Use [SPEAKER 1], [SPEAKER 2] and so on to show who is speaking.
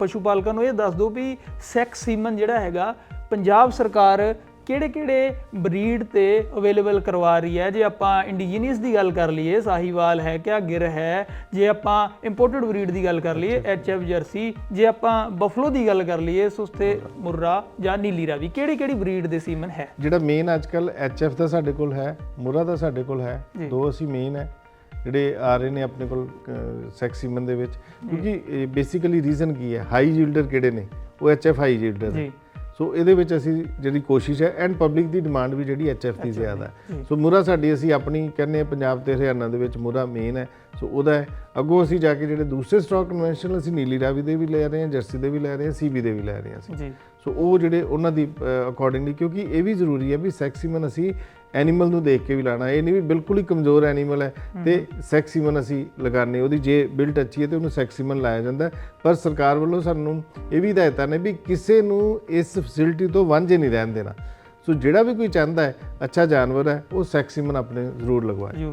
[SPEAKER 1] ਪਸ਼ੂ ਪਾਲਕਾਂ ਨੂੰ ਇਹ ਦੱਸ ਦਿਓ ਵੀ ਸੈਕਸ ਸੀਮਨ ਜਿਹੜਾ ਹੈਗਾ ਪੰਜਾਬ ਸਰਕਾਰ ਕਿਹੜੇ-ਕਿਹੜੇ ਬਰੀਡ ਤੇ ਅਵੇਲੇਬਲ ਕਰਵਾ ਰਹੀ ਹੈ? ਜੇ ਆਪਾਂ ਇੰਡੀਜੀਨਸ ਦੀ ਗੱਲ ਕਰ ਲਈਏ ਸਾਹੀਵਾਲ ਹੈ ਕਿਆ ਗਿਰ ਹੈ ਜੇ ਆਪਾਂ ਇੰਪੋਰਟਡ ਬਰੀਡ ਦੀ ਗੱਲ ਕਰ ਲਈਏ ਐਚਐਫ ਜਰਸੀ ਜੇ ਆਪਾਂ ਬਫਲੋ ਦੀ ਗੱਲ ਕਰ ਲਈਏ ਸੁਸਤੇ ਮੁਰਰਾ ਜਾਂ ਨੀਲੀ ਰਾਵੀ ਕਿਹੜੀ-ਕਿਹੜੀ ਬਰੀਡ ਦੇ ਸੀਮਨ ਹੈ?
[SPEAKER 2] ਜਿਹੜਾ ਮੇਨ ਅੱਜਕੱਲ ਐਚਐਫ ਦਾ ਸਾਡੇ ਕੋਲ ਹੈ ਮੁਰਾ ਦਾ ਸਾਡੇ ਕੋਲ ਹੈ। ਦੋ ਅਸੀਂ ਮੇਨ ਹੈ। ਜਿਹੜੇ ਆ ਰਹੇ ਨੇ ਆਪਣੇ ਕੋਲ ਸੈਕਸੀਮਨ ਦੇ ਵਿੱਚ ਕਿਉਂਕਿ ਬੇਸਿਕਲੀ ਰੀਜ਼ਨ ਕੀ ਹੈ? ਹਾਈ ਯੀਲਡਰ ਕਿਹੜੇ ਨੇ? ਉਹ ਐਚਐਫ ਹਾਈ ਯੀਲਡਰ ਹੈ।
[SPEAKER 1] ਜੀ।
[SPEAKER 2] ਸੋ ਇਹਦੇ ਵਿੱਚ ਅਸੀਂ ਜਿਹੜੀ ਕੋਸ਼ਿਸ਼ ਹੈ ਐਂਡ ਪਬਲਿਕ ਦੀ ਡਿਮਾਂਡ ਵੀ ਜਿਹੜੀ ਐਚਐਫ ਦੀ ਜ਼ਿਆਦਾ ਸੋ ਮੁਰਾ ਸਾਡੀ ਅਸੀਂ ਆਪਣੀ ਕਹਿੰਦੇ ਹਾਂ ਪੰਜਾਬ ਤੇ ਹਰਿਆਣਾ ਦੇ ਵਿੱਚ ਮੁਰਾ ਮੇਨ ਹੈ। ਸੋ ਉਹਦਾ ਅੱਗੋਂ ਅਸੀਂ ਜਾ ਕੇ ਜਿਹੜੇ ਦੂਸਰੇ ਸਟਾਕ ਕਨਵੈਨਸ਼ਨਲ ਅਸੀਂ ਨੀਲੀ ਰਾਵੀ ਦੇ ਵੀ ਲੈ ਰਹੇ ਹਾਂ ਜਰਸੀ ਦੇ ਵੀ ਲੈ ਰਹੇ ਹਾਂ ਸੀਬੀ ਦੇ ਵੀ ਲੈ ਰਹੇ ਹਾਂ ਅਸੀਂ। ਸੋ ਉਹ ਜਿਹੜੇ ਉਹਨਾਂ ਦੀ ਅਕੋਰਡਿੰਗਲੀ ਕਿਉਂਕਿ ਇਹ ਵੀ ਜ਼ਰੂਰੀ ਹੈ ਵੀ ਸੈਕਸੀਮਨ ਅਸੀਂ ਐਨੀਮਲ ਨੂੰ ਦੇਖ ਕੇ ਵੀ ਲਾਣਾ। ਇਹ ਨਹੀਂ ਵੀ ਬਿਲਕੁਲ ਹੀ ਕਮਜ਼ੋਰ ਐਨੀਮਲ ਹੈ ਤੇ ਸੈਕਸੀਮਨ ਅਸੀਂ ਲਗਾਣੇ ਉਹਦੀ ਜੇ ਬਿਲਟ ਅੱਛੀ ਹੈ ਤੇ ਉਹਨੂੰ ਸੈਕਸੀਮਨ ਲਾਇਆ ਜਾਂਦਾ। ਪਰ ਸਰਕਾਰ ਵੱਲੋਂ ਸਾਨੂੰ ਇਹ ਵੀ ਹਦਾਇਤਾਂ ਨੇ ਵੀ ਕਿਸੇ ਨੂੰ ਇਸ ਫੈਸਿਲਿਟੀ ਤੋਂ ਵਾਂਝੇ ਨਹੀਂ ਰਹਿਣ ਦੇਣਾ। ਸੋ ਜਿਹੜਾ ਵੀ ਕੋਈ ਚਾਹੁੰਦਾ ਹੈ ਅੱਛਾ ਜਾਨਵਰ ਹੈ ਉਹ ਸੈਕਸੀਮਨ ਆਪਣੇ ਜ਼ਰੂਰ ਲਗਵਾਏ।